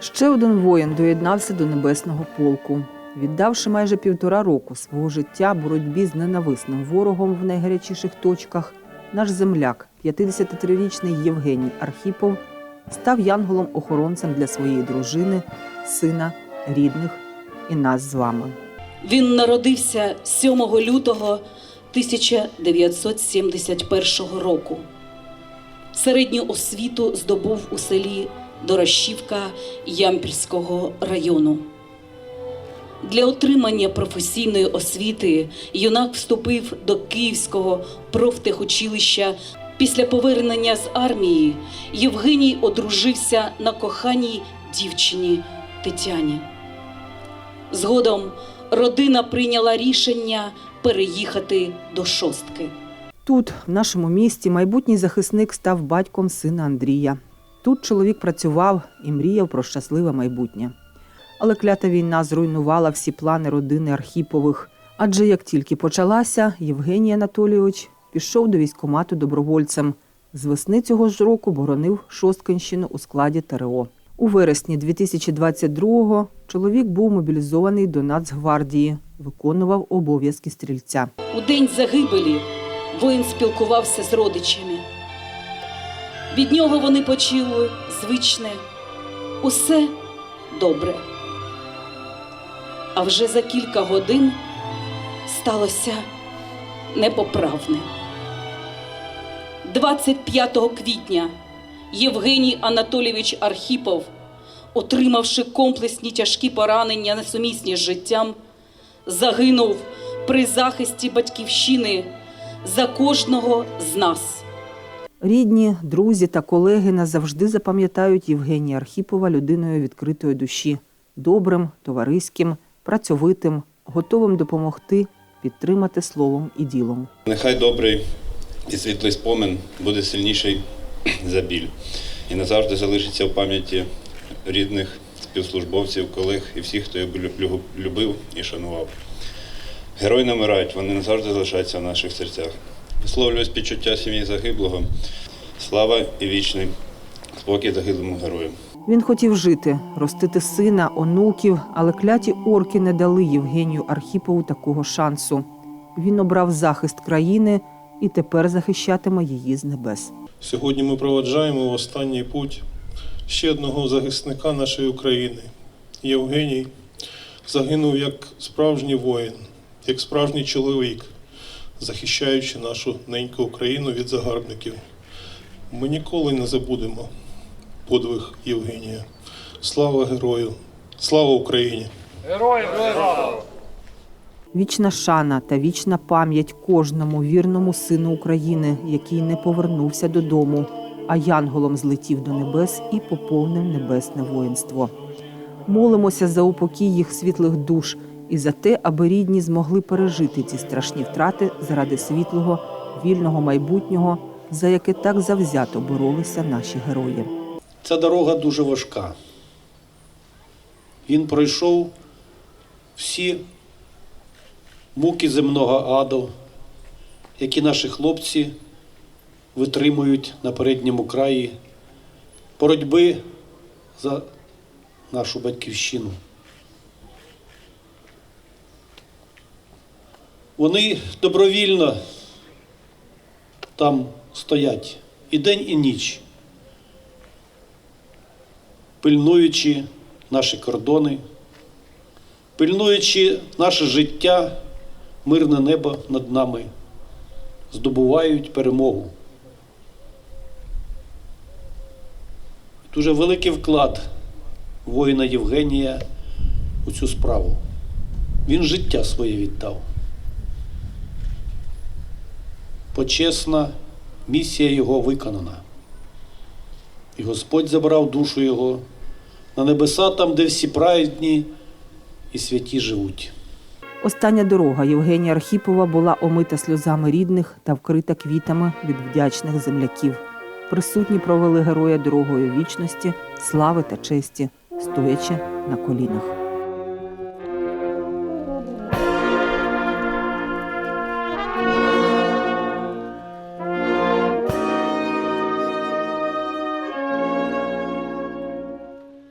Ще один воїн доєднався до небесного полку. Віддавши майже півтора року свого життя боротьбі з ненависним ворогом в найгарячіших точках, наш земляк, 53-річний Євгеній Архіпов, став янголом-охоронцем для своєї дружини, сина, рідних і нас з вами. Він народився 7 лютого 1971 року. Середню освіту здобув у селі Дорощівка Ямпільського району. Для отримання професійної освіти юнак вступив до Київського профтехучилища. Після повернення з армії Євгеній одружився на коханій дівчині Тетяні. Згодом родина прийняла рішення переїхати до шостки. Тут, в нашому місті, майбутній захисник став батьком сина Андрія. Тут чоловік працював і мріяв про щасливе майбутнє. Але клята війна зруйнувала всі плани родини Архіпових. Адже як тільки почалася, Євгеній Анатолійович пішов до військкомату добровольцем. З весни цього ж року боронив Шосткинщину у складі ТРО. У вересні 2022-го чоловік був мобілізований до Нацгвардії, виконував обов'язки стрільця. У день загибелі воїн спілкувався з родичами. Від нього вони почули звичне усе добре. А вже за кілька годин сталося непоправне. 25 квітня Євгеній Анатолійович Архіпов, отримавши комплексні тяжкі поранення, несумісні з життям, загинув при захисті батьківщини за кожного з нас. Рідні, друзі та колеги назавжди запам'ятають Євгенія Архіпова людиною відкритої душі, добрим, товариським, працьовитим, готовим допомогти, підтримати словом і ділом. Нехай добрий і світлий спомин буде сильніший за біль і назавжди залишиться в пам'яті рідних, співслужбовців, колег і всіх, хто його любив і шанував. Герої не вмирають, вони назавжди залишаються в наших серцях. Висловлюю співчуття сім'ї загиблого. Слава і вічний спокій загиблому герою. Він хотів жити, ростити сина, онуків, але кляті орки не дали Євгенію Архіпову такого шансу. Він обрав захист країни і тепер захищатиме її з небес. Сьогодні ми проваджаємо в останній путь ще одного захисника нашої України. Євгеній загинув як справжній воїн, як справжній чоловік, захищаючи нашу неньку Україну від загарбників. Ми ніколи не забудемо подвиг Євгенія. Слава герою! Слава Україні! Героям! Вічна шана та вічна пам'ять кожному вірному сину України, який не повернувся додому, а янголом злетів до небес і поповнив небесне воїнство. Молимося за упокій їх світлих душ і за те, аби рідні змогли пережити ці страшні втрати заради світлого, вільного майбутнього, за яке так завзято боролися наші герої. Ця дорога дуже важка. Він пройшов всі муки земного аду, які наші хлопці витримують на передньому краї боротьби за нашу батьківщину. Вони добровільно там стоять і день, і ніч пильнуючи наші кордони, пильнуючи наше життя, мирне небо над нами, здобувають перемогу. Дуже великий вклад воїна Євгенія у цю справу. Він життя своє віддав. Почесна місія його виконана. І Господь забрав душу його на небеса, там, де всі праведні і святі живуть. Остання дорога Євгенія Архіпова була омита сльозами рідних та вкрита квітами від вдячних земляків. Присутні провели героя дорогою вічності, слави та честі, стоячи на колінах.